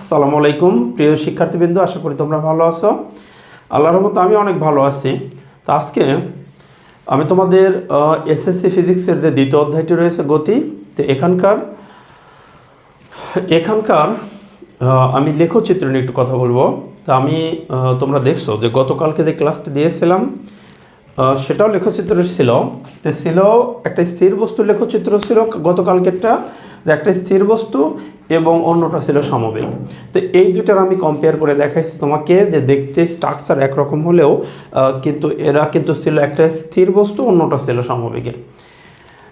আসসালামু আলাইকুম, প্রিয় শিক্ষার্থীবৃন্দ, আশা করি তোমরা ভালো আছো। আল্লাহর মতো আমি অনেক ভালো আছি। তো আজকে আমি তোমাদের এসএসসি ফিজিক্সের যে দ্বিতীয় অধ্যায়টি রয়েছে, গতি, তো এখানকার এখানকার আমি লেখচিত্র নিয়ে একটু কথা বলব। তা আমি তোমরা দেখছ যে গতকালকে যে ক্লাসটি দিয়েছিলাম সেটাও লেখচিত্র ছিল। তো ছিল একটা স্থির বস্তু লেখচিত্র ছিল গতকালকেরটা। যে একটা স্থির বস্তু এবং অন্যটা ছিল সমবেগ। তো এই দুটার আমি কম্পেয়ার করে দেখাইছি তোমাকে যে দেখতে স্ট্রাকচার একরকম হলেও কিন্তু এরা কিন্তু ছিল একটা স্থির বস্তু, অন্যটা ছিল সমবেগের।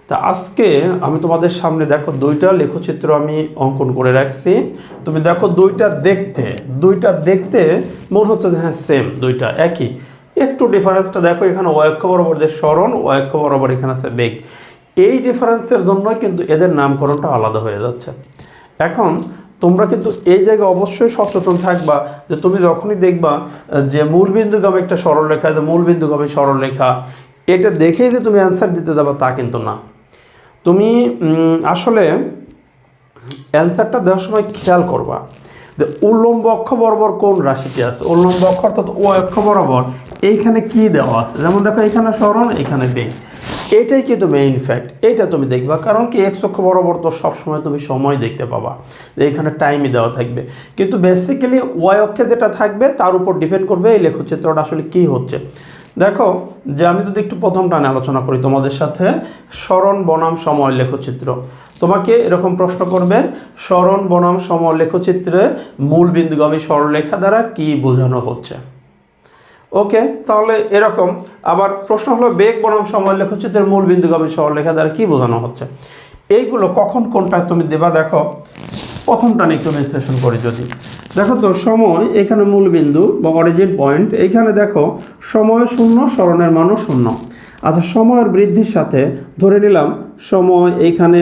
তা আজকে আমি তোমাদের সামনে দেখো দুইটা লেখচিত্র আমি অঙ্কন করে রাখছি। তুমি দেখো দুইটা দেখতে দুইটা দেখতে মনে হচ্ছে হ্যাঁ সেম দুইটা, একই। একটু ডিফারেন্সটা দেখো, এখানে অয়ক্ষ বরাবর যে স্মরণ অয়ক্ষ বরাবর এখানে আছে বেগ। এই ডিফারেন্সের জন্য কিন্তু এদের নামকরণটা আলাদা হয়ে যাচ্ছে। এখন তোমরা কিন্তু এই জায়গায় অবশ্যই সচেতন থাকবা যে তুমি যখনই দেখবা যে মূলবিন্দুগামী একটা সরলরেখা, যে মূলবিন্দুগামী সরলরেখা, এটা দেখেই যে তুমি অ্যান্সার দিতে যাবা তা কিন্তু না। তুমি আসলে অ্যান্সারটা দেওয়ার সময় খেয়াল করবা যে উল্লম্ব অক্ষ বরাবর কোন রাশিটি আছে। উল্লম্ব অক্ষ অর্থাৎ ও অক্ষ বরাবর এইখানে কি দেওয়া আছে? যেমন দেখো এখানে স্মরণ এখানে বেগ। এটাই কিন্তু মেইন ফ্যাক্ট এইটা তুমি দেখবা। কারণ কি এক্স অক্ষ বরাবর তো সবসময় তুমি সময় দেখতে পাবা। এখানে টাইমই দেওয়া থাকবে। কিন্তু বেসিক্যালি ওয়াই অক্ষে যেটা থাকবে, তার উপর ডিপেন্ড করবে এই লেখচিত্রটা আসলে কি হচ্ছে। দেখো, যে আমি যদি একটু প্রথম টানে আলোচনা করি তোমাদের সাথে, স্মরণ বনাম সময় লেখচিত্র। তোমাকে এরকম প্রশ্ন করবে, স্মরণ বনাম সময় লেখচিত্রে মূল বিন্দুগামী সরলরেখা দ্বারা কি বোঝানো হচ্ছে? ওকে তাহলে এরকম। আবার প্রশ্ন হলো, বেগ বনাম সময় লেখচিত্রের মূল বিন্দুগামী সরলরেখা দ্বারা কি বোঝানো হচ্ছে? এইগুলো কখন, কোনটা তুমি দেবা? দেখো, প্রথমটা নিয়ে বিশ্লেষণ করি যদি। দেখো তো, সময় এখানে মূল বিন্দু বা অরিজিন পয়েন্ট এইখানে দেখো, সময় শূন্য, স্মরণের মানও শূন্য। আচ্ছা সময়ের বৃদ্ধির সাথে ধরে নিলাম, সময় এইখানে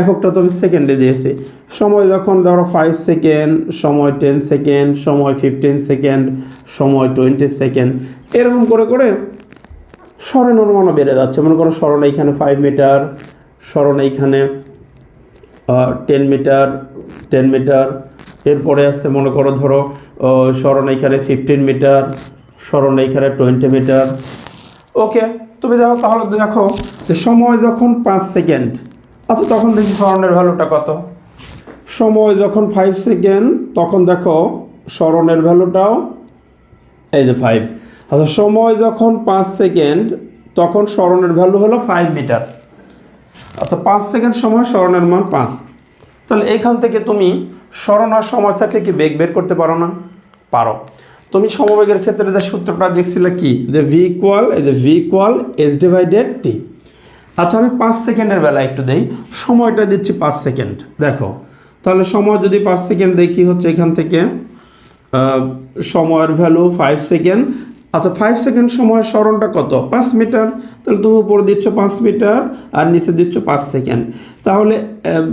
এককটা তো আমি সেকেন্ডে দিয়েছি। সময় যখন ধরো ফাইভ সেকেন্ড সময় টেন সেকেন্ড সময় ফিফটিন সেকেন্ড সময় টোয়েন্টি সেকেন্ড এরকম করে করে স্মরণ অনুমানও বেড়ে যাচ্ছে। মনে করো স্মরণ এইখানে ফাইভ মিটার স্মরণ এইখানে টেন মিটার টেন মিটার এরপরে আসছে মনে করো ধরো স্মরণ এইখানে ফিফটিন মিটার স্মরণ এইখানে টোয়েন্টি মিটার ওকে তুমি দেখো, তাহলে দেখো যে সময় যখন পাঁচ সেকেন্ড আচ্ছা তখন দেখি স্মরণের ভ্যালুটা কত? সময় যখন ফাইভ সেকেন্ড তখন দেখো স্মরণের ভ্যালুটাও এই যে ফাইভ আচ্ছা সময় যখন পাঁচ সেকেন্ড তখন স্মরণের ভ্যালু হলো ফাইভ মিটার আচ্ছা পাঁচ সেকেন্ড সময় স্মরণের মান পাঁচ। তাহলে এখান থেকে তুমি স্মরণ আর সময় থাকলে কি বেগ বের করতে পারো না? পারো। তুমি সমবেগের ক্ষেত্রে যে সূত্রটা দেখছিলে কি? যে ভি ইকুয়াল এই যে v equal s divided t আচ্ছা আমি পাঁচ সেকেন্ডের বেলা একটু দেই। সময়টা দিচ্ছি পাঁচ সেকেন্ড। দেখো, তাহলে সময় যদি পাঁচ সেকেন্ড দেই, কী হচ্ছে এখান থেকে? সময়ের ভ্যালু ফাইভ সেকেন্ড আচ্ছা ফাইভ সেকেন্ড সময়ের স্মরণটা কত? পাঁচ মিটার। তাহলে তুমি উপরে দিচ্ছ পাঁচ মিটার আর নিচে দিচ্ছ পাঁচ সেকেন্ড। তাহলে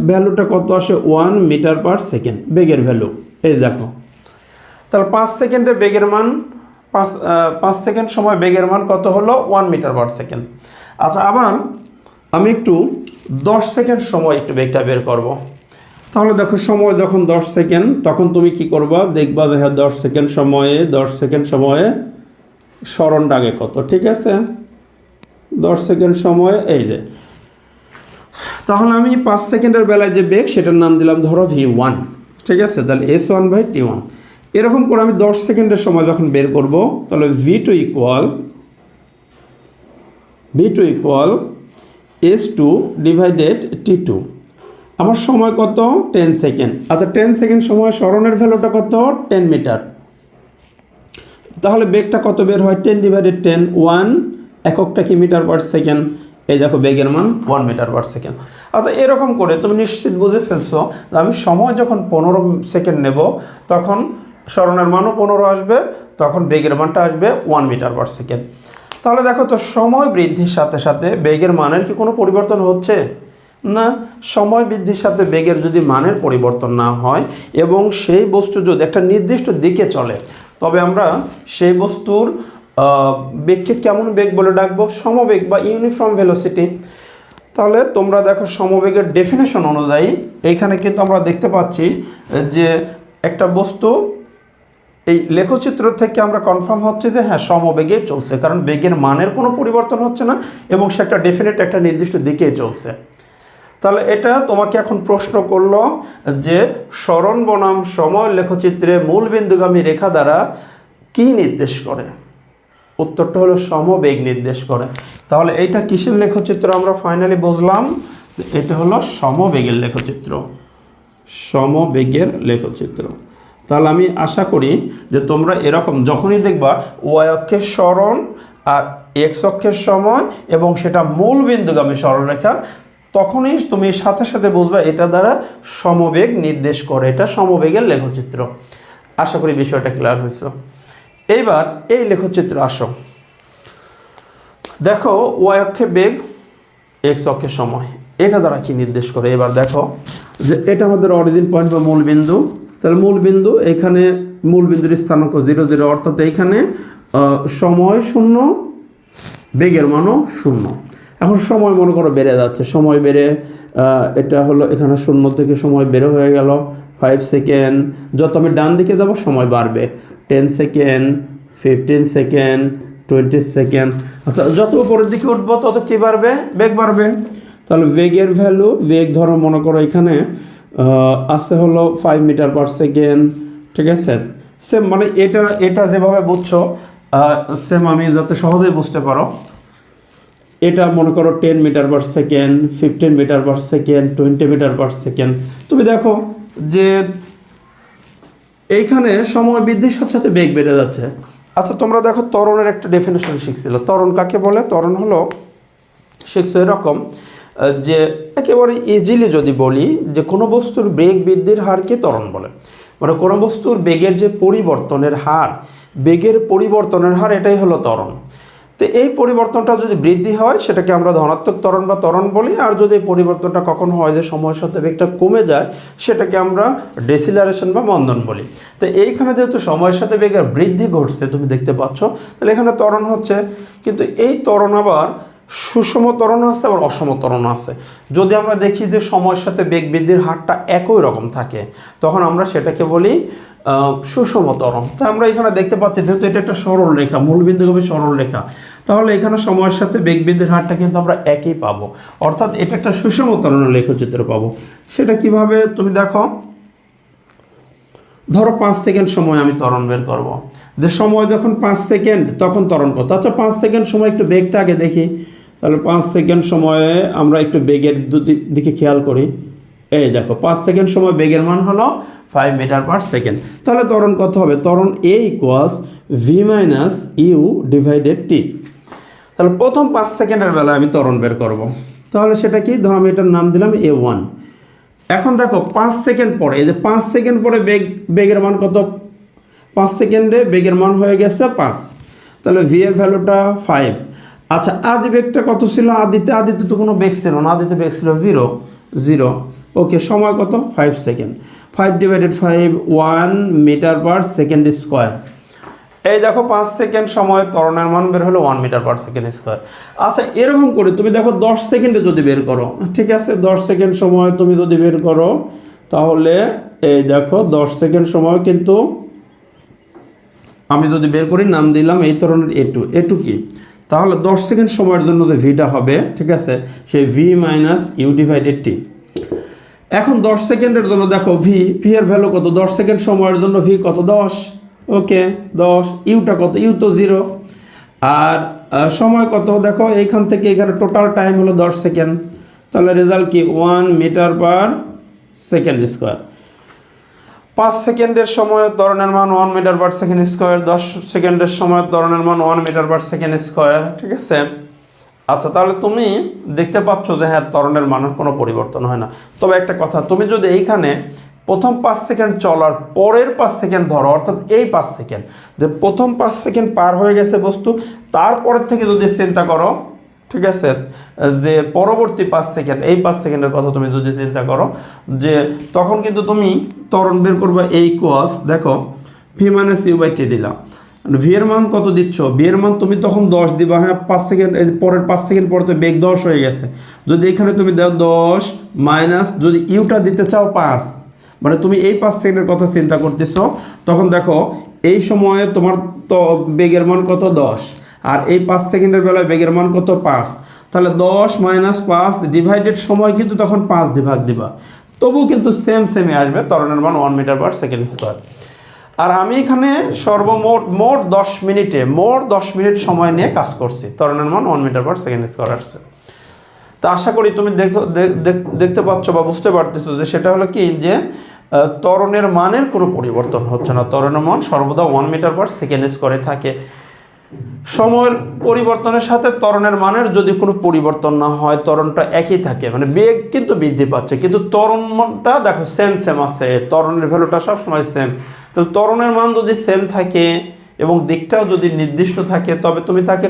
ভ্যালুটা কত আসে? ওয়ান মিটার পার সেকেন্ড বেগের ভ্যালু এই দেখো। তাহলে পাঁচ সেকেন্ডে বেগের মান, পাঁচ পাঁচ সেকেন্ড সময় বেগের মান কত হলো? ওয়ান মিটার পার সেকেন্ড আচ্ছা আবার আমি একটু দশ সেকেন্ড সময় একটু বেগটা বের করব। তাহলে দেখো সময় যখন দশ সেকেন্ড, তখন তুমি কি করবা? দেখবা যে হ্যাঁ দশ সেকেন্ড সময়ে, দশ সেকেন্ড সময়ে স্মরণ ডাগে কত, ঠিক আছে? দশ সেকেন্ড সময়ে, এই যে। তাহলে আমি পাঁচ সেকেন্ডের বেলায় যে বেগ সেটার নাম দিলাম ধরো ভি ওয়ান ঠিক আছে? তাহলে s one by t one এরকম করে আমি দশ সেকেন্ডের সময় যখন বের করব, তাহলে v two equal v two equal s two divided t two. আমার সময় কত? Ten second. আচ্ছা টেন সেকেন্ড সময় স্মরণের ভ্যালুটা কত? Ten metre. তাহলে বেগটা কত বের হয়? Ten divided ten, one. এককটা কি মিটার পার সেকেন্ড? এই দেখো বেগের মান, ওয়ান মিটার পার সেকেন্ড। আচ্ছা এরকম করে তুমি নিশ্চিত বুঝে ফেলছো যে আমি সময় যখন পনেরো সেকেন্ড নেব, তখন স্মরণের মানও পনেরো আসবে, তখন বেগের মানটা আসবে ওয়ান মিটার পার সেকেন্ড। তাহলে দেখো তো, সময় বৃদ্ধির সাথে সাথে বেগের মানের কি কোনো পরিবর্তন হচ্ছে? না, সময় বৃদ্ধির সাথে বেগের যদি মানের পরিবর্তন না হয় এবং সেই বস্তু যদি একটা নির্দিষ্ট দিকে চলে, তবে আমরা সেই বস্তুর বেগকে কেমন বেগ বলে ডাকবো? সমবেগ বা ইউনিফর্ম ভেলোসিটি। তাহলে তোমরা দেখো সমবেগের ডেফিনেশন অনুযায়ী এখানে কিন্তু আমরা দেখতে পাচ্ছি যে একটা বস্তু এই লেখচিত্র থেকে আমরা কনফার্ম হচ্ছে যে হ্যাঁ সমবেগে চলছে, কারণ বেগের মানের কোনো পরিবর্তন হচ্ছে না এবং সে একটা ডেফিনেট একটা নির্দিষ্ট দিকেই চলছে। তাহলে এটা তোমাকে এখন প্রশ্ন করল যে স্মরণ বনাম সময় লেখচিত্রে মূল বিন্দুগামী রেখা দ্বারা কি নির্দেশ করে? উত্তরটা হলো সমবেগ নির্দেশ করে। তাহলে এইটা কিসের লেখচিত্র আমরা ফাইনালি বুঝলাম? এটা হলো সমবেগের লেখচিত্র। সমবেগের লেখচিত্র। তাহলে আমি আশা করি যে তোমরা এরকম যখনই দেখবা ওয়াই অক্ষের স্মরণ আর এক্স অক্ষের সময় এবং সেটা মূল বিন্দুগামী সরলরেখা তখনই তুমি সাথে সাথে বুঝবা এটা দ্বারা সমবেগ নির্দেশ করে। এটা সমবেগের লেখচিত্র। আশা করি বিষয়টা ক্লিয়ার হয়েছে। এইবার এই লেখচিত্র আসো। দেখো ওয়াই অক্ষে বেগ, এক্স অক্ষের সময়। এটা দ্বারা কি নির্দেশ করে? এবার দেখো যে এটা আমাদের অরিজিন পয়েন্ট বা মূল বিন্দু। তাহলে মূল বিন্দু এখানে মূল বিন্দুর স্থানাঙ্ক জিরো জিরো, অর্থাৎ এইখানে সময় শূন্য, বেগের মানও শূন্য। এখন সময় মনে করো বেড়ে যাচ্ছে। সময় বেড়ে এটা হলো এখানে শূন্য থেকে সময় বেড়ে হয়ে গেল। ফাইভ সেকেন্ড যত আমি ডান দিকে যাব সময় বাড়বে। Ten second fifteen second twenty second অর্থাৎ যত উপরের দিকে উঠবো তত কী বাড়বে? বেগ বাড়বে। তাহলে বেগের ভ্যালু বেগ ধরো মনে করো এখানে আছে হলো ফাইভ মিটার পার সেকেন্ড ঠিক আছে? সেম মানে এটা এটা যেভাবে বুঝছ সেম আমি যাতে সহজেই বুঝতে পারো। এটা মনে করো ten metre per second fifteen metre per second twenty metre per second তুমি দেখো যে এইখানে সময় বৃদ্ধির সাথে সাথে বেগ বেড়ে যাচ্ছে। আচ্ছা তোমরা দেখো ত্বরণের একটা ডেফিনেশন শিখছিল। ত্বরণ কাকে বলে? ত্বরণ হলো, শিখছো এরকম যে একেবারে ইজিলি যদি বলি যে কোনো বস্তুর বেগ বৃদ্ধির হারকে ত্বরণ বলে। মানে কোনো বস্তুর বেগের যে পরিবর্তনের হার, বেগের পরিবর্তনের হার এটাই হলো ত্বরণ। তো এই পরিবর্তনটা যদি বৃদ্ধি হয়, সেটাকে আমরা ধনাত্মক ত্বরণ বা ত্বরণ বলি, আর যদি এই পরিবর্তনটা কখন হয় যে সময়ের সাথে বেগটা কমে যায়, সেটাকে আমরা ডেসিলারেশন বা মন্দন বলি। তো এইখানে যেহেতু সময়ের সাথে বেগের বৃদ্ধি ঘটছে, তুমি দেখতে পাচ্ছ, তাহলে এখানে ত্বরণ হচ্ছে। কিন্তু এই ত্বরণ আবার সুষম ত্বরণ আছে আবার অসম ত্বরণ আছে। যদি আমরা দেখি যে সময়ের সাথে বেগ বৃদ্ধির হারটা একই রকম থাকে, তখন আমরা সেটাকে বলি সুষম তরণ তা আমরা এখানে দেখতে পাচ্ছি, যেহেতু এটা একটা সরল রেখা মূলবিন্দুগামী সরল রেখা, তাহলে এখানে সময়ের সাথে বেগ বৃদ্ধির হারটা কিন্তু আমরা একই পাবো। অর্থাৎ এটা একটা সুষম ত্বরণের লেখচিত্র পাবো। সেটা কীভাবে তুমি দেখো? ধরো পাঁচ সেকেন্ড সময় আমি তরণ বের করব। যে সময় যখন পাঁচ সেকেন্ড, তখন তরণ কত আচ্ছা পাঁচ সেকেন্ড সময় একটু বেগটা আগে দেখি। তাহলে পাঁচ সেকেন্ড সময়ে আমরা একটু বেগের দিকে খেয়াল করি। এই দেখো, পাঁচ সেকেন্ড সময় বেগের মান হলো ফাইভ মিটার পার সেকেন্ড তাহলে ত্বরণ কত হবে? ত্বরণ a equals v minus u divided t তাহলে প্রথম পাঁচ সেকেন্ডের বেলায় আমি ত্বরণ বের করব। তাহলে সেটা কি? ধরো আমি এটার নাম দিলাম এ ওয়ান এখন দেখো, পাঁচ সেকেন্ড পরে, এই যে পাঁচ সেকেন্ড পরে বেগ, বেগের মান কত? পাঁচ সেকেন্ডে বেগের মান হয়ে গেছে পাঁচ। তাহলে ভি এর ভ্যালুটা ফাইভ আচ্ছা আদি বেগটা কত ছিল? আদিতে আদিতে তো কোনো বেগ ছিল না। আদিতে বেগ ছিল জিরো জিরো ওকে সময় কত? Five second five divided five one metre per second square এই দেখো, পাঁচ সেকেন্ড সময় ত্বরণের মান বের হলো one metre per second square আচ্ছা এরকম করে তুমি দেখো, দশ সেকেন্ডে যদি বের করো, ঠিক আছে? দশ সেকেন্ড সময় তুমি যদি বের করো, তাহলে এই দেখো, দশ সেকেন্ড সময় কিন্তু আমি যদি বের করি, নাম দিলাম এই ধরনের এ টু কি? তাহলে দশ সেকেন্ড সময়ের জন্য যে ভিটা হবে, ঠিক আছে? সেই v minus u divided t এখন দশ সেকেন্ডের জন্য দেখো ভি ভি এর ভ্যালু কত? দশ সেকেন্ড সময়ের জন্য ভি কত? দশ। ওকে, দশ। ইউটা কত? ইউ তো জিরো আর সময় কত? দেখো, এইখান থেকে এখানে টোটাল টাইম হলো দশ সেকেন্ড। তাহলে রেজাল্ট কি? One metre per second square পাঁচ সেকেন্ডের সময় ত্বরণের মান one metre per second square দশ সেকেন্ডের সময় ত্বরণের মান one metre per second square ঠিক আছে? আচ্ছা তাহলে তুমি দেখতে পাচ্ছ যে হ্যাঁ ত্বরণের মানের কোনো পরিবর্তন হয় না। তবে একটা কথা, তুমি যদি এইখানে প্রথম পাঁচ সেকেন্ড চলার পরের পাঁচ সেকেন্ড ধরো, অর্থাৎ এই পাঁচ সেকেন্ড, যে প্রথম পাঁচ সেকেন্ড পার হয়ে গেছে বস্তু, তারপরের থেকে যদি চিন্তা করো ঠিক আছে? যে পরবর্তী পাঁচ সেকেন্ড এই পাঁচ সেকেন্ডের কথা তুমি যদি চিন্তা করো, যে তখন কিন্তু তুমি ত্বরণ বের করবে এই কোয়াস, দেখো v minus u by t দিলাম। ভি এর মান কত দিচ্ছ? ভি এর মান তুমি তখন দশ দিবা হ্যাঁ পাঁচ সেকেন্ড এই পরের পাঁচ সেকেন্ড পরে তো বেগ দশ হয়ে গেছে। যদি এখানে তুমি দাও দশ মাইনাস যদি ইউটা দিতে চাও পাঁচ মানে তুমি এই পাঁচ সেকেন্ডের কথা চিন্তা করতেছো, তখন দেখো, এই সময়ে তোমার তো বেগের মান কত? দশ। আর এই পাঁচ সেকেন্ডের বেলায় বেগের মান কত? পাঁচ। তাহলে দশ মাইনাস পাঁচ ডিভাইডেড সময় কিন্তু তখন পাঁচ দিয়ে ভাগ দিবা। তবুও কিন্তু সেম সেমে আসবে ত্বরণের মান one metre per second square আর আমি এখানে সর্বমোট মোট দশ মিনিটে মোট দশ মিনিট সময় নিয়ে কাজ করছি। ত্বরণের মান one metre per second square আসছে। তা আশা করি তুমি দেখতে দেখ- দেখ- দেখতে পাচ্ছ বা বুঝতে পারতেছো যে সেটা হলো কি যে আহ, ত্বরণের মানের কোনো পরিবর্তন হচ্ছে না। ত্বরণের মান সর্বদা ওয়ান মিটার পার সেকেন্ড স্কোয়ারে থাকে। সময়ের পরিবর্তনের সাথে ত্বরণের মানের যদি কোনো পরিবর্তন না হয়, ত্বরণটা একই থাকে মানে বেগ কিন্তু বৃদ্ধি পাচ্ছে। কিন্তু ত্বরণটা দেখো সেম সেম আছে, ত্বরণের ভ্যালুটা সবসময় সেম তাহলে ত্বরণের মান যদি সেম থাকে এবং দিকটাও যদি নির্দিষ্ট থাকে, তবে তুমি তাকে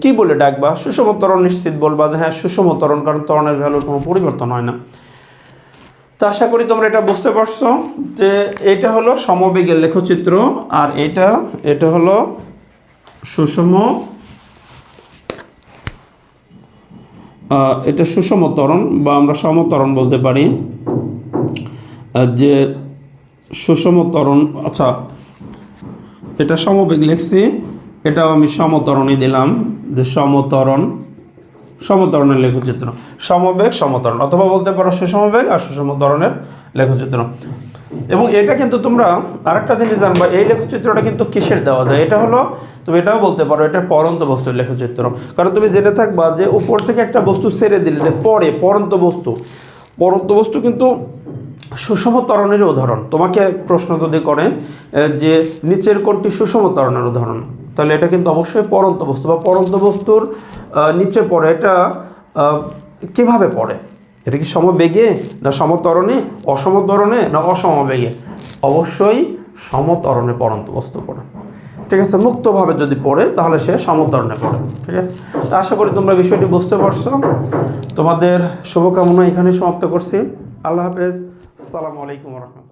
কি বলে ডাকবা? সুষম ত্বরণ নিশ্চিত বলবা হ্যাঁ সুষম ত্বরণ, কারণ ত্বরণের ভ্যালুর কোনো পরিবর্তন হয় না। তো আশা করি তোমরা এটা বুঝতে পারছ যে এটা হলো সমবেগের লেখচিত্র, আর এটা এটা হলো সুষম এটা সুষম ত্বরণ বা আমরা সমতরণ বলতে পারি। যে সুষম ত্বরণ আচ্ছা এটা সমবেগ লিখছি, এটাও আমি সমতরণই দিলাম, যে সমতরণ সমতরণের লেখচিত্র। সমবেগ, সমতরণ, অথবা বলতে পারো সুষমবেগ আর সুষম ধরনের লেখচিত্র। এবং এটা কিন্তু তোমরা আরেকটা জিনিস জানবা, এই লেখচিত্রটা কিন্তু কিসের দেওয়া যায়? এটা হলো, তুমি এটাও বলতে পারো, এটা পরন্ত বস্তুর লেখচিত্র। কারণ তুমি জেনে থাকবা যে উপর থেকে একটা বস্তু ছেড়ে দিলে, যে পরে, পরন্ত বস্তু। পরন্ত বস্তু কিন্তু সুষম ত্বরণের উদাহরণ। তোমাকে প্রশ্ন যদি করে যে নিচের কোনটি সুষম ত্বরণের উদাহরণ, তাহলে এটা কিন্তু অবশ্যই পরন্ত বস্তু বা পরন্ত বস্তুর নিচে পড়ে, এটা কীভাবে পড়ে? এটা কি সমবেগে না সমতরণে, অসমতরণে না অসমবেগে? অবশ্যই সমতরণে পড়ন্ত বস্তু পড়ে। ঠিক আছে, মুক্তভাবে যদি পড়ে, তাহলে সে সমতরণে পড়ে। ঠিক আছে? তো আশা করি তোমরা বিষয়টি বুঝতে পারছ। তোমাদের শুভকামনা এখানে সমাপ্ত করছি। আল্লাহ হাফেজ। আসসালামু আলাইকুম রহমতুল্লাহ।